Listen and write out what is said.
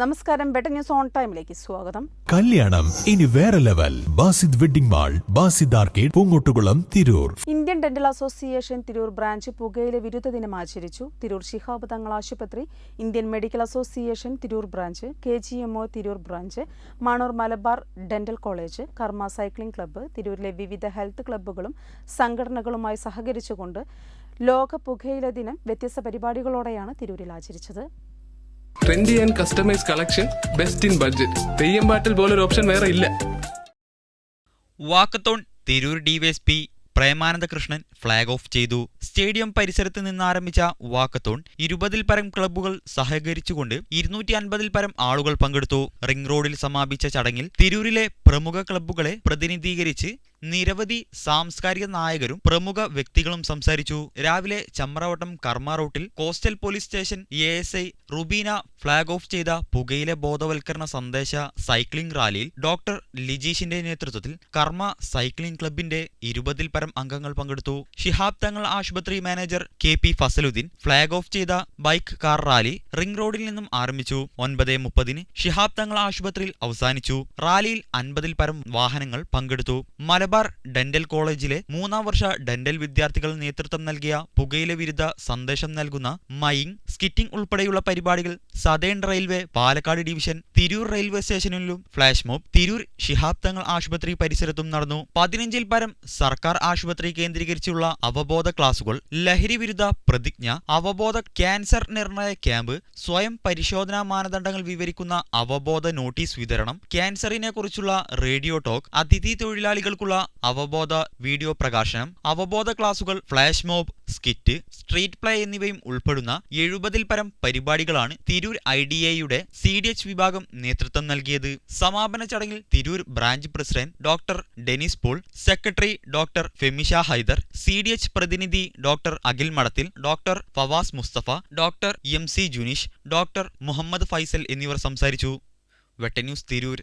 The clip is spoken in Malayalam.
നമസ്കാരം. ബെറ്റർ ന്യൂസ് ഓൺ ടൈമിലേക്ക് സ്വാഗതം. കല്യാണം. ഇനി വേറെ level. Basid wedding mall Basid arcade Poongottukulam Tirur. Indian dental association Tirur branch പുകയിലെ വിരുദ്ധ ദിനം ആചരിച്ചു. തിരൂർ ശിഹാബ് തങ്ങൾ ആശുപത്രി Indian medical association Tirur branch K G M O Tirur branch Manoor Malabar dental college Karma cycling club തിരൂരിലെ വിവിധ ഹെൽത്ത് ക്ലബ്ബുകളും സംഘടനകളുമായി സഹകരിച്ചുകൊണ്ട് ലോക പുകയില ദിനം വ്യത്യസ്ത പരിപാടികളോടെയാണ് തിരൂരിൽ ആചരിച്ചത്. Trendy and customise collection best in budget Theyyam പാട്ടിൽ പോലൊരു ഓപ്ഷൻ വേറെ ഇല്ല. Walkathon Tirur DYSP Premananda Krishnan flag off ചെയ്തു. സ്റ്റേഡിയം പരിസരത്ത് നിന്ന് ആരംഭിച്ച വാക്കത്തോൺ ഇരുപതിൽ പരം ക്ലബ്ബുകൾ സഹകരിച്ചുകൊണ്ട് ഇരുന്നൂറ്റി അൻപതിൽ പരം ആളുകൾ പങ്കെടുത്തു. റിംഗ് റോഡിൽ സമാപിച്ച ചടങ്ങിൽ തിരൂരിലെ പ്രമുഖ ക്ലബ്ബുകളെ പ്രതിനിധീകരിച്ച് നിരവധി സാംസ്കാരിക നായകരും പ്രമുഖ വ്യക്തികളും സംസാരിച്ചു. രാവിലെ ചമ്രവട്ടം കർമ്മ റൂട്ടിൽ coastal police station A S I Rubeena flag off ചെയ്ത പുകയിലെ ബോധവൽക്കരണ സന്ദേശ സൈക്ലിംഗ് റാലിയിൽ ഡോക്ടർ ലിജീഷിന്റെ നേതൃത്വത്തിൽ കർമ്മ സൈക്ലിംഗ് ക്ലബിന്റെ ഇരുപതിൽ പരം അംഗങ്ങൾ പങ്കെടുത്തു. ഷിഹാബ് തങ്ങൾ ആശുപത്രി manager K P Fasaluddin flag off ചെയ്ത ബൈക്ക് കാർ റാലി റിംഗ് റോഡിൽ നിന്നും ആരംഭിച്ചു. ഒൻപത് മുപ്പതിന് ഷിഹാബ് തങ്ങൾ ആശുപത്രിയിൽ അവസാനിച്ചു. റാലിയിൽ അൻപതിൽ പരം വാഹനങ്ങൾ പങ്കെടുത്തു. മലബാർ ഡെന്റൽ കോളേജിലെ മൂന്നാം വർഷ ഡെന്റൽ വിദ്യാർത്ഥികൾ നേതൃത്വം നൽകിയ പുകയില വിരുദ്ധ സന്ദേശം നൽകുന്ന മയിങ് സ്കിറ്റിംഗ് ഉൾപ്പെടെയുള്ള പരിപാടികൾ southern railway Palakkad division Tirur railway സ്റ്റേഷനിലും ഫ്ലാഷ് മോബ് തിരൂർ ശിഹാബ് തങ്ങൾ ആശുപത്രി പരിസരത്തും നടന്നു. പതിനഞ്ചിൽ പരം സർക്കാർ ആശുപത്രി കേന്ദ്രീകരിച്ചുള്ള അവബോധ ക്ലാസുകൾ ലഹരി വിരുദ്ധ പ്രതിജ്ഞ അവബോധ ക്യാൻസർ നിർണയ ക്യാമ്പ് സ്വയം പരിശോധനാ മാനദണ്ഡങ്ങൾ വിവരിക്കുന്ന അവബോധ നോട്ടീസ് വിതരണം ക്യാൻസറിനെ കുറിച്ചുള്ള റേഡിയോ ടോക്ക് അതിഥി തൊഴിലാളികൾക്കുള്ള അവബോധ വീഡിയോ പ്രകാശനം അവബോധ ക്ലാസുകൾ flash mob skit street play എന്നിവയും ഉൾപ്പെടുന്ന എഴുപതിൽ പരം പരിപാടികളാണ് തിരൂർ ഐ ഡി എയുടെ സി ഡി എച്ച് വിഭാഗം നേതൃത്വം നൽകിയത്. സമാപന ചടങ്ങിൽ Tirur branch president doctor Denis Paul secretary doctor Femisha Haider C D H പ്രതിനിധി doctor Akhil Madathil doctor Fawas Musthafa doctor M C Juneesh doctor Muhammad Faisal എന്നിവർ സംസാരിച്ചു. വെട്ടന്യൂസ് തിരൂർ.